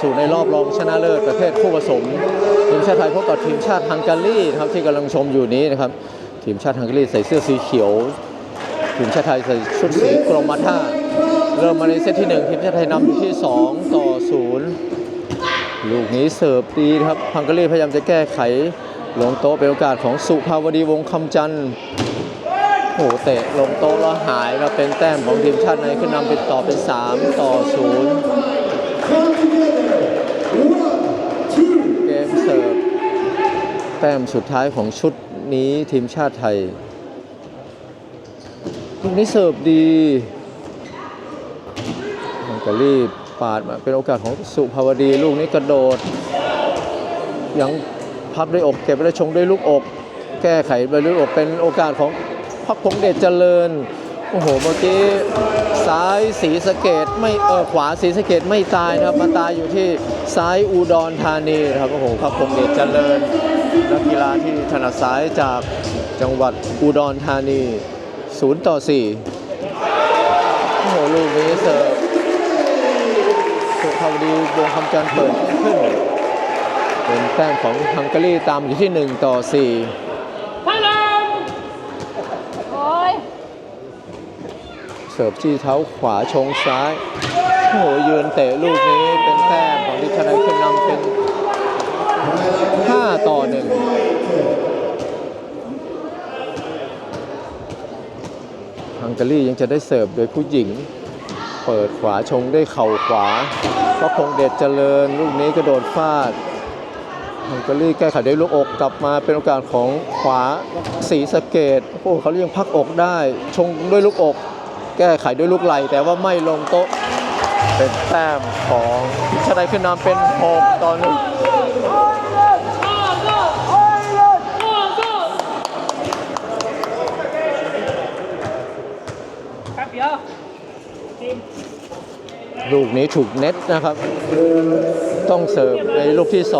สู่ในรอบรองชนะเลิศประเภทคู่ผสมทีมชาติไทยพบกับทีมชาติฮังการีนะครับที่กำลังชมอยู่นี้นะครับทีมชาติฮังการีใส่เสื้อสีเขียว ทีมชาติไทยใส่ชุดสีกรมท่าเริ่มมาในเซตที่หนึ่งทีมชาติไทยนำอยู่ที่ 2 ต่อ 0 ลูกนี้เสิร์ฟดีครับฮังการีพยายามจะแก้ไขลงโต๊ะเป็นโอกาสของสุภาวดีวงคำจันทร์โอ้โหเตะลงโต๊ะแล้วหายครับเป็นแต้มของทีมชาติไทยขึ้นนำเป็นต่อเป็น 3 ต่อ 0 แต้มสุดท้ายของชุดนี้ทีมชาติไทย ลูกนี้เสิร์ฟดีมันก็รีบปาดมาเป็นโอกาสของสุภาวดี ลูกนี้กระโดด ยังพับด้วยอกเก็บไว้ได้ชงด้วยลูกอก แก้ไขไปด้วยลูกอกเป็นโอกาสของพักพงเดชเจริญโอ้โหเมื่อกี้ซ้ายสีสะเกตไม่เออขวาสีสะเกตไม่ตายนะครับมาตายอยู่ที่ซ้ายอุดรธานีนะครับโอ้โหพักพงเดชเจริญ นักกีฬาที่ถนัดซ้ายจากจังหวัดอุดรธานี 0 ต่อ 4 โอ้โห ลูกนี้เสิร์ฟสุภาวดีวงคำจันทร์เปิดไม่ขึ้น เป็นแต้มของฮังการีตามอยู่ที่ 1 ต่อ4โอ้ยเสิร์ฟที่เท้าขวาชงซ้าย โอ้โหยืนเตะลูกนี้เป็นแต้มของทิชนัยขึ้นนำเป็น 5 ต่อ 1ฮังการียังจะได้เสิร์ฟโดยผู้หญิง เปิดขวาชงได้เข่าขวาก็คงเด็ดเจริญ ลูกนี้ก็โดนฟาดฮังการีแก้ไขได้ลูกอกกลับมาเป็นโอกาสของขวาสีสเกตโอ้เขาเรียงพักอกได้ ชงด้วยลูกอก แก้ไขด้วยลูกไหลแต่ว่าไม่ลงโต๊ะเป็นแต้มของชนะขึ้นนำเป็น 6 ต่อหนึ่ง ลูกนี้ถูกเน็ตนะครับ ต้องเสิร์ฟในลูกที่2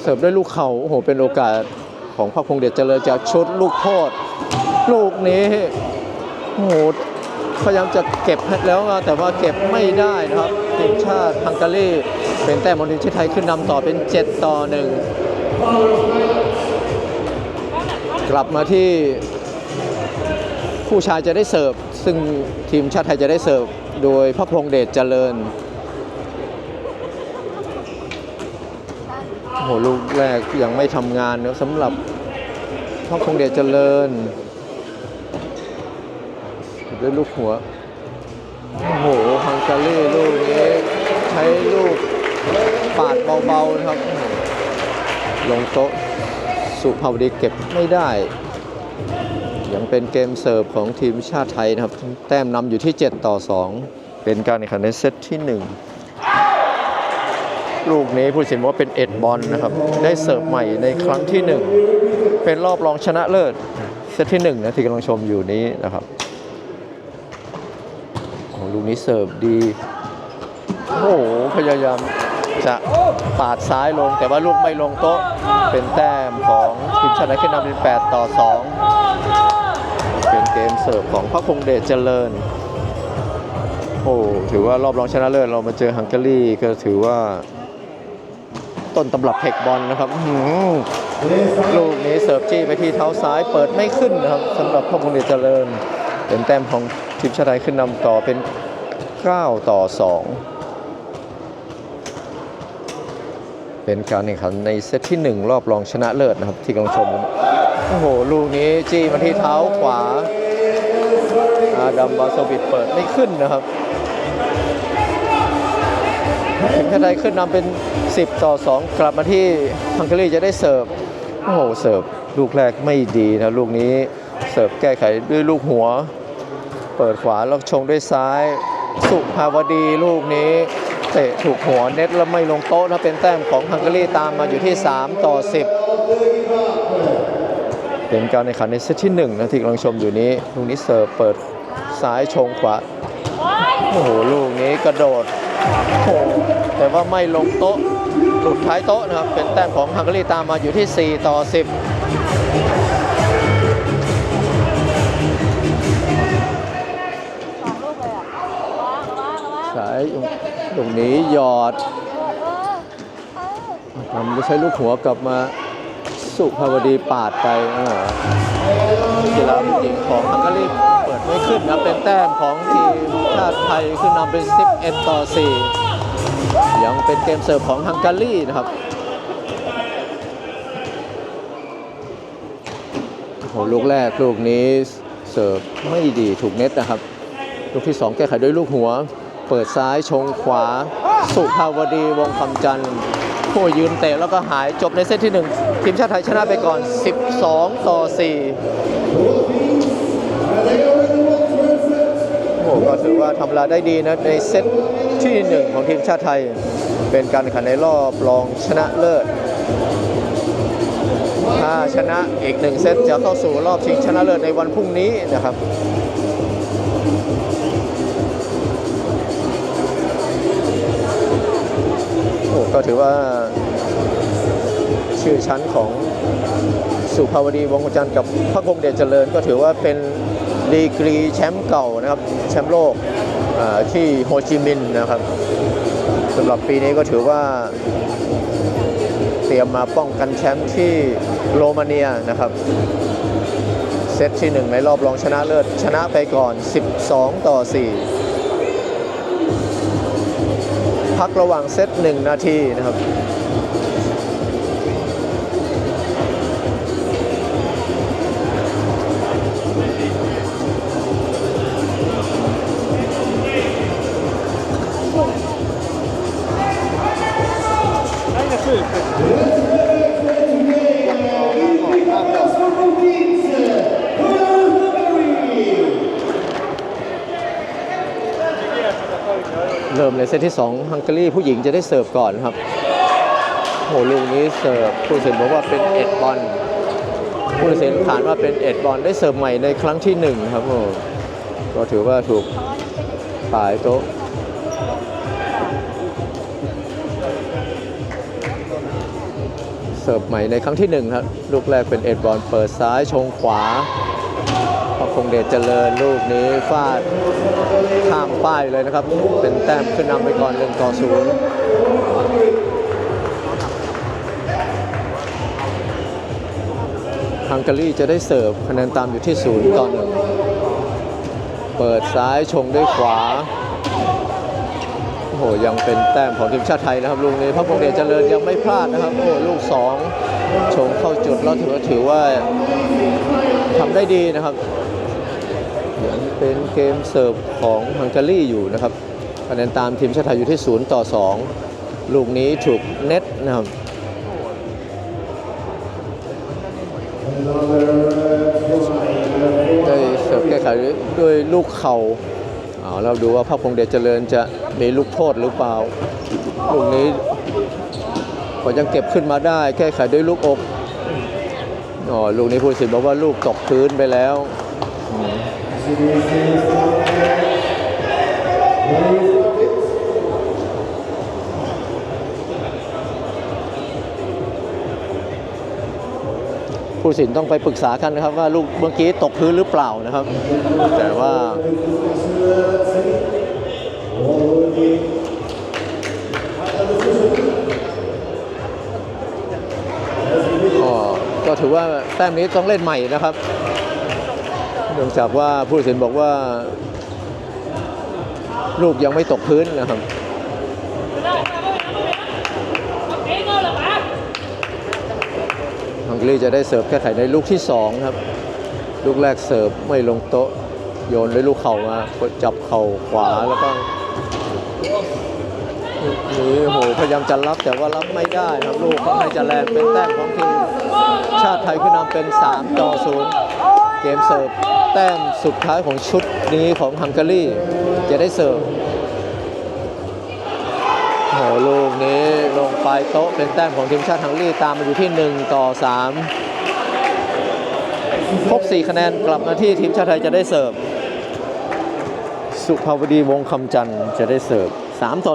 เสิร์ฟด้วยลูกเข่าโอ้โหเป็นโอกาสของพระพงเดชเจริญจากชุดลูกโทษ ลูกนี้โอ้โหพยายามจะเก็บแล้วแต่ว่าเก็บไม่ได้นะครับทีมชาติฮังการีเป็นแต้มของทีมชาติไทยขึ้นนำต่อเป็น 7 ต่อ 1 กลับมาที่ผู้ชายจะได้เสิร์ฟ ซึ่งทีมชาติไทยจะได้เสิร์ฟโดยพระพงเดชเจริญโอ้โหลูกแรกยังไม่ทำงานนะสำหรับพระพงเดชเจริญด้วยลูกหัว โอ้โหฮังการีลูกนี้ใช้ลูกปาดเบาๆนะครับ ลงโต๊ะสุภาวดีเก็บไม่ได้ ยังเป็นเกมเสิร์ฟของทีมชาติไทยนะครับ แต้มนำอยู่ที่ 7 ต่อ 2 เป็นการแข่งขันในเซตที่ 1 ลูกนี้ผู้ตัดสินว่าเป็นเอ็ดบอลนะครับ ได้เสิร์ฟใหม่ในครั้งที่ 1 เป็นรอบรองชนะเลิศ เซตที่ 1 นะที่กำลังชมอยู่นี้นะครับโอ้โหลูกนี้เสิร์ฟดี โอ้โห พยายามจะปาดซ้ายลงแต่ว่าลูกไม่ลงโต๊ะ เป็นแต้มของทีมชาติไทยขึ้นนำเป็น 8 ต่อ 2 เป็นเกมเสิร์ฟของพระพงเดชเจริญ โอ้ถือว่ารอบรองชนะเลิศเรามาเจอฮังการีก็ถือว่า ต้นตำรับเทคบอลนะครับลูกนี้เสิร์ฟจี้ไปที่เท้าซ้ายเปิดไม่ขึ้นนะครับสำหรับพระพงเดชเจริญ เป็นแต้มของทีมชาติไทยขึ้นนำต่อเป็น 9 ต่อ 2เป็นการแข่งขันในเซตที่ 1 รอบรองชนะเลิศนะครับที่กำลังชมอยู่ โอ้โห ลูกนี้จี้มาที่เท้าขวาอาดัมบาโซบิดเปิดไม่ขึ้นนะครับทีมชาติไทยขึ้นนำเป็น 10 ต่อ 2 กลับมาที่ฮังการีจะได้เสิร์ฟ โอ้โห เสิร์ฟ ลูกแรกไม่ดีนะ ลูกนี้เสิร์ฟแก้ไขด้วยลูกหัว เปิดขวาแล้วชงด้วยซ้าย สุภาวดีลูกนี้เตะถูกหัวเน็ตแล้วไม่ลงโต๊ะนะเป็นแต้มของฮังการีตามมาอยู่ที่ 3 ต่อ 10 เป็นการแข่งขันในเซตที่1นะที่กำลังชมอยู่นี้ลูกนี้เสิร์ฟเปิดซ้ายชงขวาโอ้โหลูกนี้กระโดดโอ้โหแต่ว่าไม่ลงโต๊ะหลุดท้ายโต๊ะนะครับ เป็นแต้มของฮังการีตามมาอยู่ที่ 4 ต่อ 10สองลูกเลยอะระวังระวังระวังสายตรงนี้หยอดทำไม่ใช้ลูกหัวกลับมา สุภาวดีปาดไปเออกีฬาผู้หญิงของฮังการีเปิดไม่ขึ้นนะเป็นแต้มของทีมชาติไทยขึ้นนำเป็น 11 ต่อ 4 ยังเป็นเกมเสิร์ฟของฮังการีนะครับโอ้โหลูกแรกลูกนี้เสิร์ฟไม่ดีถูกเน็ตนะครับ ลูกที่ 2 แก้ไขด้วยลูกหัว เปิดซ้ายชงขวา สุภาวดีวงคำจันทร์ผู้ยืนเตะแล้วก็หายจบในเซตที่ 1 ทีมชาติไทยชนะไปก่อน 12 ต่อ 4 โอ้โหก็ถือว่าทำเวลาได้ดีนะ ในเซตที่ 1 ของทีมชาติไทย เป็นการแข่งขันในรอบรองชนะเลิศถ้าชนะอีกหนึ่งเซตจะเข้าสู่รอบชิงชนะเลิศในวันพรุ่งนี้นะครับโอ้ก็ถือว่า ชื่อชั้นของสุภาวดีวงจันทร์กับพระคงเดชเจริญ ก็ถือว่าเป็นดีกรีแชมป์เก่านะครับแชมป์โลกที่โฮจิมินห์นะครับสำหรับปีนี้ก็ถือว่า เตรียมมาป้องกันแชมป์ที่โรมาเนียนะครับ เซตที่ 1 ในรอบรองชนะเลิศชนะไปก่อน 12 ต่อ 4 พักระหว่างเซต1 นาทีนะครับ เซตที่2ฮังการีผู้หญิงจะได้เสิร์ฟก่อนครับโหลูกนี้เสิร์ฟผู้ตัดสินบอกว่าเป็นเอ็ดบอลผู้ตัดสินขานว่าเป็นเอ็ดบอลได้เสิร์ฟใหม่ในครั้งที่หนึ่งครับโอ้ก็ถือว่าถูกปลายโต๊ะเสิร์ฟใหม่ในครั้งที่หนึ่งครับลูกแรกเป็นเอ็ดบอลเปิดซ้ายชงขวาพระคงเดชเจริญลูกนี้ฟาด ข้ามป้ายเลยนะครับ เป็นแต้มขึ้นนำไปก่อน1ต่อ0ฮังการีจะได้เสิร์ฟคะแนนตามอยู่ที่0ต่อ1เปิดซ้ายชงด้วยขวาโอ้โหยังเป็นแต้มของทีมชาติไทยนะครับลูกนี้พระพงเดชเจริญยังไม่พลาดนะครับโอ้โหลูก2ชงเข้าจุดแล้วถือว่าถือว่าทำได้ดีนะครับ ยังเป็นเกมเสิร์ฟของฮังการีอยู่นะครับคะแนนตามทีมชาติไทยอยู่ที่ 0 ต่อ 2 ลูกนี้ถูกเน็ตนะครับได้เสิร์ฟแก้ไขด้วยลูกเข่าเอาเราดูว่าภาพพงเดชเจริญจะมีลูกโทษหรือเปล่า ลูกนี้ก็ยังเก็บขึ้นมาได้ แก้ไขด้วยลูกอกอ๋อลูกนี้ผู้สินบอกว่าลูกตกพื้นไปแล้ว ผู้สินต้องไปปรึกษากันนะครับว่าลูกเมื่อกี้ตกพื้นหรือเปล่านะครับ แต่ว่าก็ก็ถือว่าแต้มนี้ต้องเล่นใหม่นะครับ เนื่องจากว่าผู้ตัดสินบอกว่าลูกยังไม่ตกพื้นนะครับฮังการีจะได้เสิร์ฟแก้ไขในลูกที่ 2 ครับ ลูกแรกเสิร์ฟไม่ลงโต๊ะ โยนด้วยลูกเข่ามาจับเข่าขวาแล้วก็นี้โอ้โหพยายามจะรับแต่ว่ารับไม่ได้ครับลูกค่อนข้างจะแรงเป็นแต้มของทีมชาติไทยขึ้นนำเป็น 3 ต่อ 0 เกมเสิร์ฟ แต้มสุดท้ายของชุดนี้ของฮังการีจะได้เสิร์ฟโหลูกนี้ลงปลายโต๊ะเป็นแต้มของทีมชาติฮังการีตามมาอยู่ที่ 1 ต่อ 3 ครบ 4 คะแนนกลับมาที่ทีมชาติไทยจะได้เสิร์ฟ สุภาวดีวงคำจันทร์จะได้เสิร์ฟ 3 ต่อ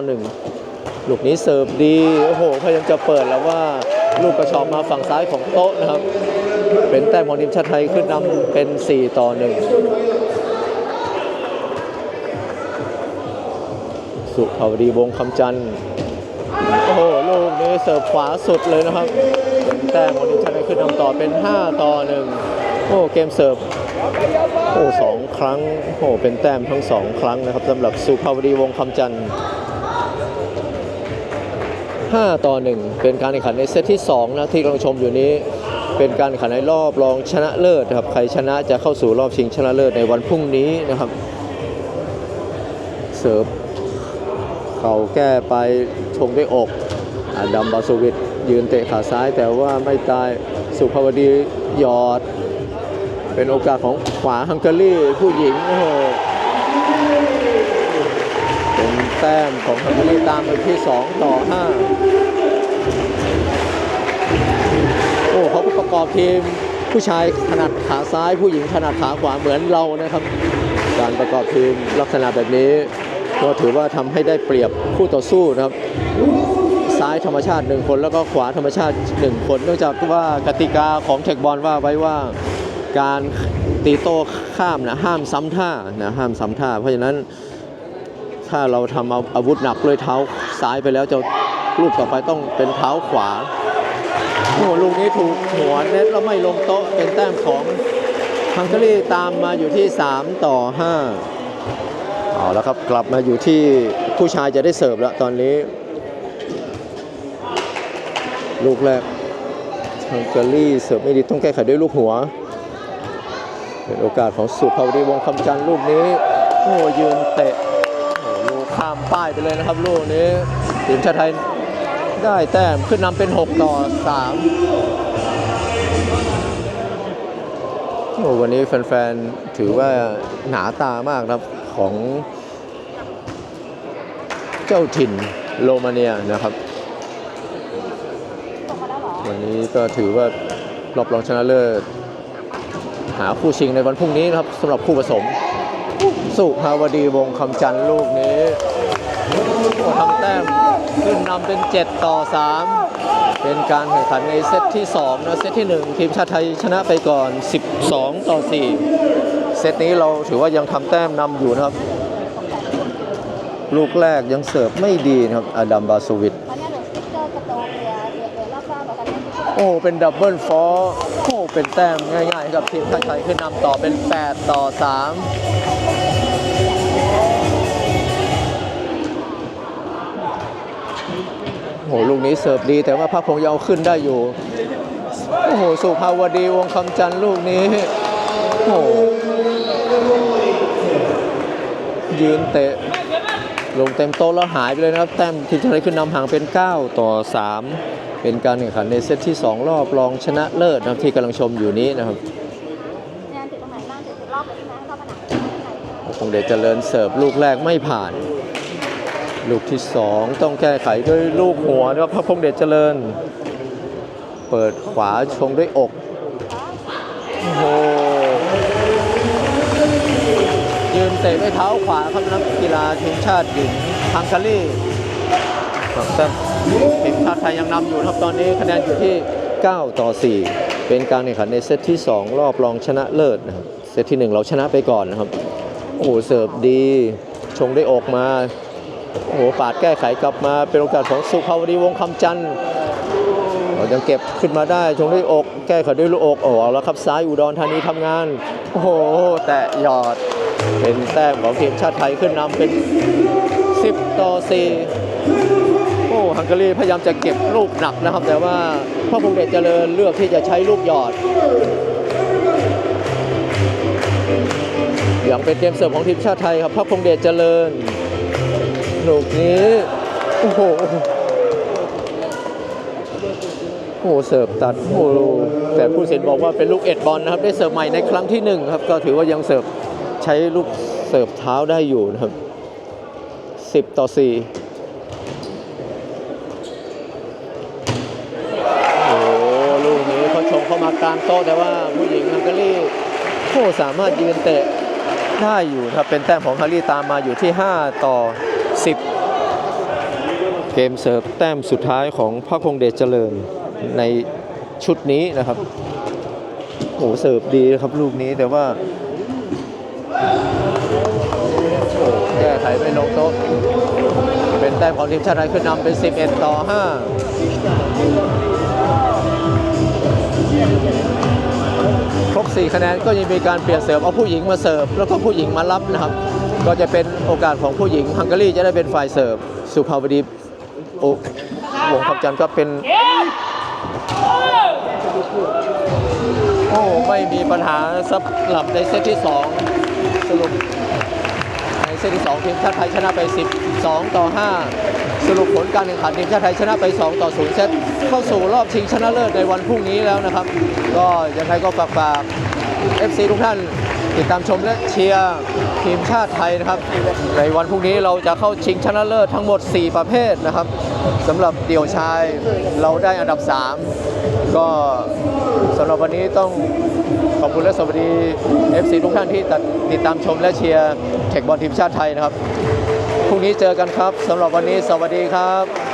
1 ลูกนี้เสิร์ฟดี โอ้โห พยายามจะเปิดแล้วว่าลูกกระชอกมาฝั่งซ้ายของโต๊ะนะครับ เป็นแต้มของทีมชาติไทยขึ้นนำเป็น 4 ต่อ 1 สุภาวดีวงคำจันทร์โอ้โหลูกนี้เสิร์ฟขวาสุดเลยนะครับ เป็นแต้มของทีมชาติไทยขึ้นนำต่อเป็น 5 ต่อ 1 โอ้เกมเสิร์ฟโอ้สองครั้งโอ้เป็นแต้มทั้งสองครั้งนะครับสำหรับสุภาวดีวงคำจันทร์5 ต่อ 1 เป็นการแข่งขันในเซตที่ 2 นะที่กำลังชมอยู่นี้ เป็นการแข่งขันในรอบรองชนะเลิศครับใครชนะจะเข้าสู่รอบชิงชนะเลิศในวันพรุ่งนี้นะครับ เสิร์ฟเข่าแก้ไปชงด้วยอกอดัมบาสุวิทยืนเตะขาซ้ายแต่ว่าไม่ตายสุภาวดีหยอด เป็นโอกาสของขวาฮังการีผู้หญิงโอ้โหเป็นแต้มของฮังการีตามไปที่ 2 ต่อ 5 ประกอบทีมผู้ชายถนัดขาซ้าย ผู้หญิงถนัดขาขวาเหมือนเรานะครับ การประกอบทีมลักษณะแบบนี้ ก็ถือว่าทำให้ได้เปรียบคู่ต่อสู้นะครับ ซ้ายธรรมชาติ1คนแล้วก็ขวาธรรมชาติ1คนเนื่องจากว่ากติกาของเทคบอลว่าไว้ว่าการตีโต้ข้ามนะห้ามซ้ำท่านะห้ามซ้ำท่า เพราะฉะนั้นถ้าเราทำเอาอาวุธหนักด้วยเท้าซ้ายไปแล้วจะลูกต่อไปต้องเป็นเท้าขวา โอ้โหลูกนี้ถูกหัวเน็ตแล้วไม่ลงโต๊ะเป็นแต้มของฮังการีตามมาอยู่ที่ 3 ต่อ 5 เอาแล้วครับกลับมาอยู่ที่ผู้ชายจะได้เสิร์ฟแล้วตอนนี้ ลูกแรกฮังการีเสิร์ฟไม่ดีต้องแก้ไขด้วยลูกหัว เป็นโอกาสของสุภาวดีวงคำจันทร์ลูกนี้โอ้ยืนเตะโอ้ลูกข้ามป้ายไปเลยนะครับลูกนี้ทีมชาติไทย ได้แต้มขึ้นนำเป็น 6 ต่อ 3 โอ้วันนี้แฟนๆ ถือว่าหนาตามากครับของเจ้าถิ่นโรมาเนียนะครับ วันนี้ก็ถือว่ารอบรองชนะเลิศ หาคู่ชิงในวันพรุ่งนี้นะครับสำหรับคู่ผสม สุภาวดีวงคำจันทร์ลูกนี้โอ้ทำแต้ม ขึ้นนำเป็น 7 ต่อ 3 เป็นการแข่งขันในเซตที่2นะเซตที่ 1 ทีมชาติไทยชนะไปก่อน 12 ต่อ 4 เซตนี้เราถือว่ายังทำแต้มนำอยู่นะครับ ลูกแรกยังเสิร์ฟไม่ดีนะครับอดัมบาสวิตโดดเหลือเหลือเหลือรอบๆแล้วตอนนี้ที่โอ้เป็นดับเบิลฟอร์โอ้เป็นแต้มง่ายๆกับทีมชาติไทยขึ้นนำต่อเป็น 8 ต่อ 3 โอ้โหลูกนี้เสิร์ฟดีแต่ว่าภาคพงษ์ยังเอาขึ้นได้อยู่ โอ้โห สุภาวดีวงคำจันทร์ลูกนี้ โอ้โหยืนเตะ ลงเต็มโต๊ะแล้วหายไปเลยนะครับ แต้มทีมชาติไทยขึ้นนำห่างเป็น 9 ต่อ 3 เป็นการแข่งขันในเซตที่ 2 รอบรองชนะเลิศนะครับที่กำลังชมอยู่นี้นะครับงานติดตรงไหนบ้างติดติดรอบเลยใช่ไหมรอบผนังข้างในคงเดชเจริญเสิร์ฟลูกแรกไม่ผ่าน ลูกที่ 2 ต้องแก้ไขด้วยลูกหัวนะครับพระพงเดชเจริญ เปิดขวาชงด้วยอกโอ้โหยืนเตะด้วยเท้าขวาครับนักกีฬาทีมชาติหญิงฮังการีครับแต่ทีมชาติไทยยังนำอยู่ครับตอนนี้คะแนนอยู่ที่ 9 ต่อ 4 เป็นการแข่งขันในเซตที่ 2 รอบรองชนะเลิศนะครับเซตที่ 1 เราชนะไปก่อนนะครับ โอ้เสิร์ฟดี ชงได้ออกมา โอ้โหปาดแก้ไขกลับมาเป็นโอกาสของสุภาวดีวงศ์คำจันทร์เรายังเก็บขึ้นมาได้ชงด้วยอก แก้ไขด้วยลูกอกโอ้โหเอาแล้วครับซ้ายอุดรธานีทำงาน โอ้โห แตะหยอดเป็นแต้มของทีมชาติไทยขึ้นนำเป็น 10 ต่อ 4 โอ้ฮังการีพยายามจะเก็บลูกหนักนะครับ แต่ว่าพ่อพงษ์เดชเจริญเลือกที่จะใช้ลูกหยอด อย่างเป็นเกมเสิร์ฟของทีมชาติไทยครับพระพงษ์เดชเจริญ ลูกนี้ โอ้โห โอ้โห เสิร์ฟตัด โอ้โห แต่ผู้เสินบอกว่าเป็นลูกเอ็ดบอลนะครับ ได้เสิร์ฟใหม่ในครั้งที่หนึ่งครับ ก็ถือว่ายังเสิร์ฟใช้ลูกเสิร์ฟเท้าได้อยู่นะครับ 10 ต่อ4โอ้ลูกนี้เขาชงเข้ามากลางโต๊ะแต่ว่าผู้หญิงฮังการีโอ้สามารถยืนเตะได้อยู่ครับเป็นแต้มของฮังการีตามมาอยู่ที่ 5 ต่อ เกมเสิร์ฟแต้มสุดท้ายของพระคงเดชเจริญในชุดนี้นะครับโอ้เสิร์ฟดีนะครับลูกนี้แต่ว่าแก้ไขไม่ลงโต๊ะเป็นเป็นแต้มของทีมชาติไทยขึ้นนำเป็น 11 ต่อ 5 ครบ 4 คะแนนก็ยังมีการเปลี่ยนเสิร์ฟเอาผู้หญิงมาเสิร์ฟแล้วก็ผู้หญิงมารับนะครับ ก็จะเป็นโอกาสของผู้หญิงฮังการีจะได้เป็นฝ่ายเสิร์ฟสุภาวดี โอวงคำจันทร์ก็เป็น โอ้ ไม่มีปัญหาสำหรับในเซตที่ 2 สรุป ในเซตที่ 2 ทีมชาติไทยชนะไป 12 ต่อ 5 สรุปผลการแข่งขันทีมชาติไทยชนะไป 2 ต่อ 0 เซตเข้าสู่รอบชิงชนะเลิศในวันพรุ่งนี้แล้วนะครับ ก็ยังไงก็ฝากฝาก FC ทุกท่าน ติดตามชมและเชียร์ทีมชาติไทยนะครับ ในวันพรุ่งนี้เราจะเข้าชิงชนะเลิศทั้งหมด 4 ประเภทนะครับสำหรับเดี่ยวชายเราได้อันดับ 3 ก็สำหรับวันนี้ต้องขอบคุณและสวัสดี FC ทุกท่านที่ติดตามชมและเชียร์แข่งบอลทีมชาติไทยนะครับพรุ่งนี้เจอกันครับสำหรับวันนี้สวัสดีครับ